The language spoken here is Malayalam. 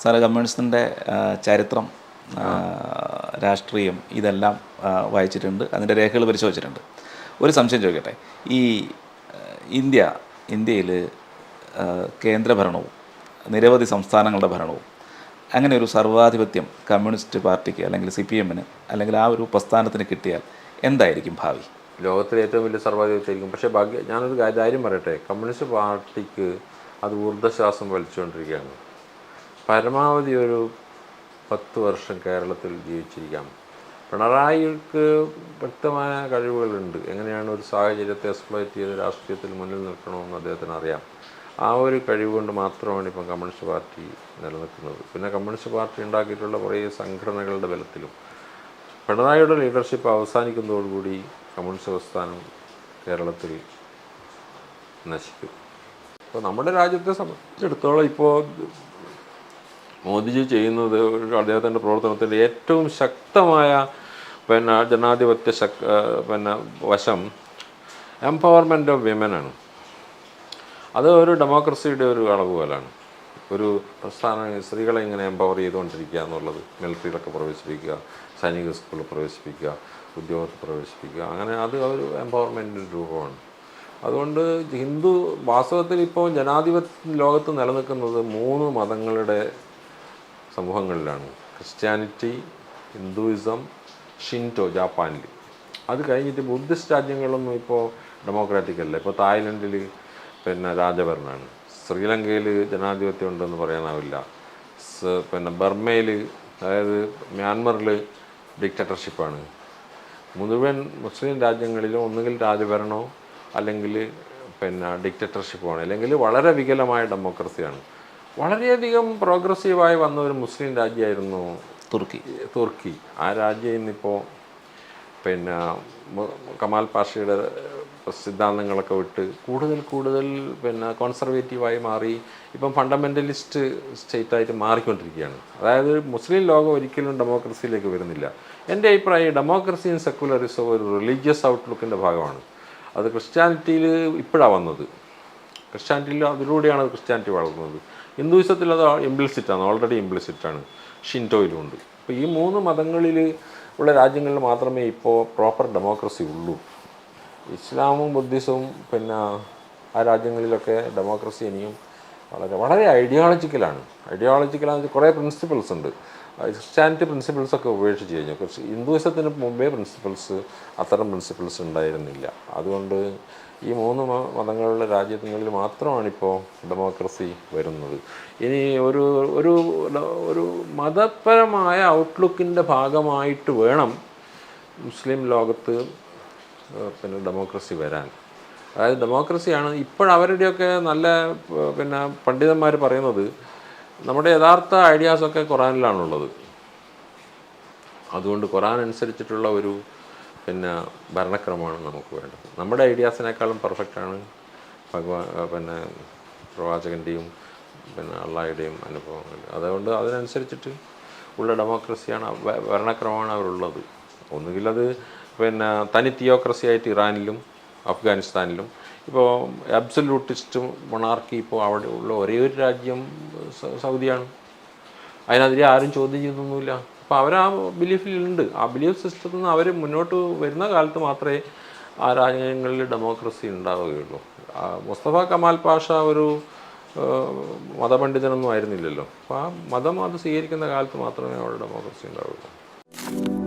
സാറ് കമ്മ്യൂണിസ്റ്റിന്റെ ചരിത്രം രാഷ്ട്രീയം ഇതെല്ലാം വായിച്ചിട്ടുണ്ട്. അതിന്റെ രേഖകൾ പരിശോധിച്ചിട്ടുണ്ട്. ഒരു സംശയം ചോദിക്കട്ടെ? ഈ ഇന്ത്യ ഇന്ത്യയിൽ കേന്ദ്രഭരണവും നിരവധി സംസ്ഥാനങ്ങളുടെ ഭരണവും അങ്ങനെ ഒരു സർവാധിപത്യം കമ്മ്യൂണിസ്റ്റ് പാർട്ടിക്ക് അല്ലെങ്കിൽ സി പി എമ്മിന് അല്ലെങ്കിൽ ആ ഒരു പ്രസ്ഥാനത്തിന് കിട്ടിയാൽ എന്തായിരിക്കും ഭാവി? ലോകത്തിലെ ഏറ്റവും വലിയ സർവാധിപത്യമായിരിക്കും. പക്ഷേ ഭാഗ്യ ഞാനൊരു കാര്യം പറയട്ടെ? കമ്മ്യൂണിസ്റ്റ് പാർട്ടിക്ക് അത് ഊർജശ്വാസം വലിച്ചുകൊണ്ടിരിക്കുകയാണ്. പരമാവധി ഒരു പത്ത് വർഷം കേരളത്തിൽ ജീവിച്ചിരിക്കാം. പിണറായിക്ക് വ്യക്തമായ കഴിവുകളുണ്ട്. എങ്ങനെയാണ് ഒരു സാഹചര്യത്തെ എക്സ്പ്ലോയിറ്റ് ചെയ്ത് രാഷ്ട്രീയത്തിൽ മുന്നിൽ നിൽക്കണമെന്ന് അദ്ദേഹത്തിന് അറിയാം. ആ ഒരു കഴിവുകൊണ്ട് മാത്രമാണ് ഇപ്പം കമ്മ്യൂണിസ്റ്റ് പാർട്ടി നിലനിൽക്കുന്നത്. പിന്നെ കമ്മ്യൂണിസ്റ്റ് പാർട്ടി ഉണ്ടാക്കിയിട്ടുള്ള കുറേ സംഘടനകളുടെ ബലത്തിലും പിണറായിയുടെ ലീഡർഷിപ്പ് അവസാനിക്കുന്നതോടുകൂടി കമ്മ്യൂണിസ്റ്റ് പ്രസ്ഥാനം കേരളത്തിൽ നശിക്കും. അപ്പോൾ നമ്മുടെ രാജ്യത്തെ സംബന്ധിച്ചിടത്തോളം ഇപ്പോൾ മോദിജി ചെയ്യുന്നത് അദ്ദേഹത്തിന്റെ പ്രവർത്തനത്തിൽ ഏറ്റവും ശക്തമായ പിന്നെ ജനാധിപത്യ ശക് പിന്നെ വശം എംപവർമെന്റ് ഓഫ് വിമനാണ് അത് ഒരു ഡെമോക്രസിയുടെ ഒരു അളവുകോലാണ്. ഒരു പ്രസ്ഥാന സ്ത്രീകളെ ഇങ്ങനെ എംപവർ ചെയ്തുകൊണ്ടിരിക്കുക എന്നുള്ളത് മിലിറ്ററിയിലൊക്കെ പ്രവേശിപ്പിക്കുക സൈനിക സ്കൂളിൽ പ്രവേശിപ്പിക്കുക ഉദ്യോഗത്തിൽ പ്രവേശിപ്പിക്കുക അങ്ങനെ അത് ഒരു എംപവർമെന്റിന്റെ രൂപമാണ്. അതുകൊണ്ട് ഹിന്ദു വാസ്തവത്തിൽ ഇപ്പോൾ ജനാധിപത്യ ലോകത്ത് നിലനിൽക്കുന്നത് മൂന്ന് മതങ്ങളുടെ സമൂഹങ്ങളിലാണ്. ക്രിസ്ത്യാനിറ്റി ഹിന്ദുയിസം ഷിന്റോ ജാപ്പാനിൽ അത് കഴിഞ്ഞിട്ട് ബുദ്ധിസ്റ്റ് രാജ്യങ്ങളൊന്നും ഇപ്പോൾ ഡെമോക്രാറ്റിക് അല്ല. ഇപ്പോൾ തായ്ലൻഡിൽ പിന്നെ രാജഭരണമാണ് ശ്രീലങ്കയിൽ ജനാധിപത്യം ഉണ്ടെന്ന് പറയാനാവില്ല. പിന്നെ ബർമയിൽ അതായത് മ്യാൻമറിൽ ഡിക്റ്റേറ്റർഷിപ്പാണ്. മുഴുവൻ മുസ്ലിം രാജ്യങ്ങളിലും ഒന്നുകിൽ രാജഭരണമോ അല്ലെങ്കിൽ പിന്നെ ഡിക്റ്റേറ്റർഷിപ്പാണ് അല്ലെങ്കിൽ വളരെ വികലമായ ഡെമോക്രസിയാണ്. വളരെയധികം പ്രോഗ്രസീവായി വന്ന ഒരു മുസ്ലിം രാജ്യമായിരുന്നു തുർക്കി. തുർക്കി. ആ രാജ്യം ഇന്നിപ്പോൾ പിന്നെ കമാൽ പാഷയുടെ സിദ്ധാന്തങ്ങളൊക്കെ വിട്ട് കൂടുതൽ കൂടുതൽ പിന്നെ കോൺസർവേറ്റീവായി മാറി ഇപ്പം ഫണ്ടമെന്റലിസ്റ്റ് സ്റ്റേറ്റായിട്ട് മാറിക്കൊണ്ടിരിക്കുകയാണ്. അതായത് മുസ്ലിം ലോകം ഒരിക്കലും ഡെമോക്രസിയിലേക്ക് വരുന്നില്ല. എന്റെ അഭിപ്രായം ഡെമോക്രസിയും സെക്കുലറിസം ഒരു റിലീജിയസ് ഔട്ട്ലുക്കിന്റെ ഭാഗമാണ്. അത് ക്രിസ്ത്യാനിറ്റിയിൽ ഇപ്പോഴാണ് വന്നത്. ക്രിസ്ത്യാനിറ്റിയിൽ അതിലൂടെയാണ് ക്രിസ്ത്യാനിറ്റി വളർന്നത്. ഹിന്ദുയിസത്തിൽ അത് ഇംപ്ലിസിറ്റാണ് ഓൾറെഡി ഇംപ്ലിസിറ്റാണ് ഷിന്റോയിലും ഉണ്ട് അപ്പോൾ ഈ മൂന്ന് മതങ്ങളിൽ ഉള്ള രാജ്യങ്ങളിൽ മാത്രമേ ഇപ്പോൾ പ്രോപ്പർ ഡെമോക്രസി ഉള്ളൂ. ഇസ്ലാമും ബുദ്ധിസവും പിന്നെ ആ രാജ്യങ്ങളിലൊക്കെ ഡെമോക്രസി ഇനിയും വളരെ വളരെ ഐഡിയോളജിക്കലാണ് ഐഡിയോളജിക്കലാണെന്ന് വെച്ചാൽ കുറേ പ്രിൻസിപ്പിൾസ് ഉണ്ട്. ക്രിസ്ത്യാനിറ്റി പ്രിൻസിപ്പിൾസ് ഒക്കെ ഉപേക്ഷിച്ച് കഴിഞ്ഞു. കുറച്ച് ഹിന്ദുവിസത്തിന് മുമ്പേ പ്രിൻസിപ്പിൾസ് അത്തരം പ്രിൻസിപ്പിൾസ് ഉണ്ടായിരുന്നില്ല. അതുകൊണ്ട് ഈ മൂന്ന് മതങ്ങളുള്ള രാജ്യങ്ങളിൽ മാത്രമാണ് ഇപ്പോൾ ഡെമോക്രസി വരുന്നത്. ഇനി ഒരു ഒരു ഒരു മതപരമായ ഔട്ട്ലുക്കിന്റെ ഭാഗമായിട്ട് വേണം മുസ്ലിം ലോകത്ത് പിന്നെ ഡെമോക്രസി വരാൻ. അതായത് ഡെമോക്രസിയാണ് ഇപ്പോഴവരുടെയൊക്കെ നല്ല പിന്നെ പണ്ഡിതന്മാർ പറയുന്നത് നമ്മുടെ യഥാർത്ഥ ഐഡിയാസൊക്കെ ഖുറാനിലാണുള്ളത്. അതുകൊണ്ട് ഖുറാൻ അനുസരിച്ചിട്ടുള്ള ഒരു പിന്നെ ഭരണക്രമമാണ് നമുക്ക് വേണ്ടത്. നമ്മുടെ ഐഡിയാസിനേക്കാളും പെർഫെക്റ്റാണ് ഭഗവാൻ പിന്നെ പ്രവാചകന്റെയും പിന്നെ അള്ളാഹയുടെയും അനുഭവങ്ങൾ അതുകൊണ്ട് അതിനനുസരിച്ചിട്ട് ഉള്ള ഡെമോക്രസിയാണ് ഭരണക്രമമാണ് അവരുള്ളത്. ഒന്നുകിൽ അത് പിന്നെ തനി തിയോക്രസി ആയിട്ട് ഇറാനിലും അഫ്ഗാനിസ്ഥാനിലും. ഇപ്പോൾ അബ്സല്യൂട്ടിസ്റ്റും മൊണാർക്കി ഇപ്പോൾ അവിടെ ഉള്ള ഒരേ ഒരു രാജ്യം സൗദിയാണ്. അതിനെതിരെ ആരും ചോദ്യം ചെയ്തൊന്നുമില്ല അപ്പോൾ അവർ ആ ബിലീഫിലുണ്ട്. ആ ബിലീഫ് സിസ്റ്റത്തിൽ നിന്ന് അവർ മുന്നോട്ട് വരുന്ന കാലത്ത് മാത്രമേ ആ രാജ്യങ്ങളിൽ ഡെമോക്രസി ഉണ്ടാവുകയുള്ളൂ. മുസ്തഫ കമാൽ പാഷ ഒരു മതപണ്ഡിതനൊന്നും ആയിരുന്നില്ലല്ലോ. അപ്പോൾ ആ മതം അത് സ്വീകരിക്കുന്ന കാലത്ത് മാത്രമേ അവിടെ ഡെമോക്രസി ഉണ്ടാവുകയുള്ളൂ.